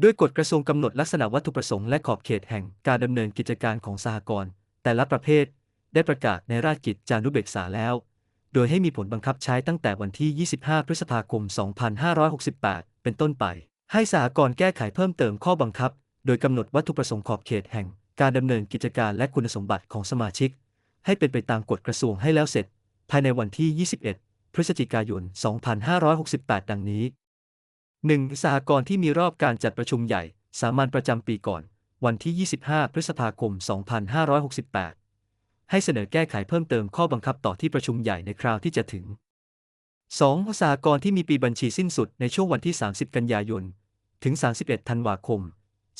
โดยกฎกระทรวงกำหนดลักษณะวัตถุประสงค์และขอบเขตแห่งการดำเนินกิจการของสหกรณ์แต่ละประเภทได้ประกาศในราชกิจจานุเบกษาแล้ว โดยให้มีผลบังคับใช้ตั้งแต่วันที่ 25 พฤษภาคม 2568 เป็นต้นไป ให้สหกรณ์แก้ไขเพิ่มเติมข้อบังคับ โดยกำหนดวัตถุประสงค์ขอบเขตแห่งการดำเนินกิจการและคุณสมบัติของสมาชิก ให้เป็นไปตามกฎกระทรวงให้แล้วเสร็จ ภายในวันที่ 21 พฤศจิกายน 2568 ดังนี้ 1. สหกรณ์ที่มีรอบการจัดประชุมใหญ่ สามัญประจำปีก่อน วันที่ 25 พฤษภาคม 2568 ให้เสนอแก้ไขเพิ่มเติมข้อบังคับต่อที่ประชุมใหญ่ในคราวที่จะถึง 2. สหกรณ์ที่มีปีบัญชีสิ้นสุดในช่วงวันที่ 30 กันยายน ถึง 31 ธันวาคม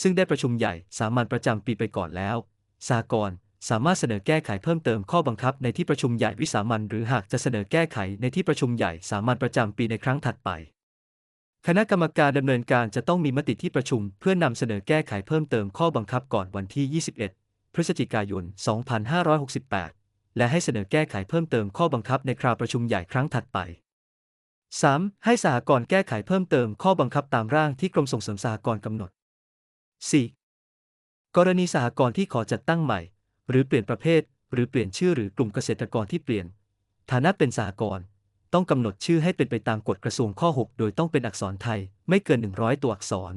ซึ่งได้ประชุมใหญ่สามัญประจำปีไปก่อนแล้ว สหกรณ์สามารถเสนอแก้ไขเพิ่มเติมข้อบังคับในที่ประชุมใหญ่วิสามัญหรือหากจะเสนอแก้ไขในที่ประชุมใหญ่สามัญประจำปีในครั้งถัดไป คณะกรรมการดำเนินการจะต้องมีมติที่ประชุม เพื่อนำเสนอแก้ไขเพิ่มเติมข้อบังคับก่อนวันที่ 21 พฤศจิกายน 2568 และให้เสนอแก้ไขเพิ่มเติมข้อบังคับในคราวประชุมใหญ่ครั้งถัดไป 3. ให้สหกรณ์แก้ไขเพิ่มเติมข้อบังคับตามร่างที่กรมส่งเสริมสหกรณ์กำหนด 4. กรณีสหกรณ์ที่ขอจัดตั้งใหม่ หรือเปลี่ยนประเภท หรือเปลี่ยนชื่อหรือกลุ่มเกษตรกรที่เปลี่ยน ฐานะเป็นสหกรณ์ ต้องกำหนดชื่อให้เป็นไปตามกฎกระทรวงข้อ 6 โดยต้องเป็นอักษรไทย ไม่เกิน 100 ตัวอักษร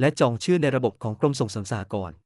และจองชื่อในระบบของกรมส่งเสริมสหกรณ์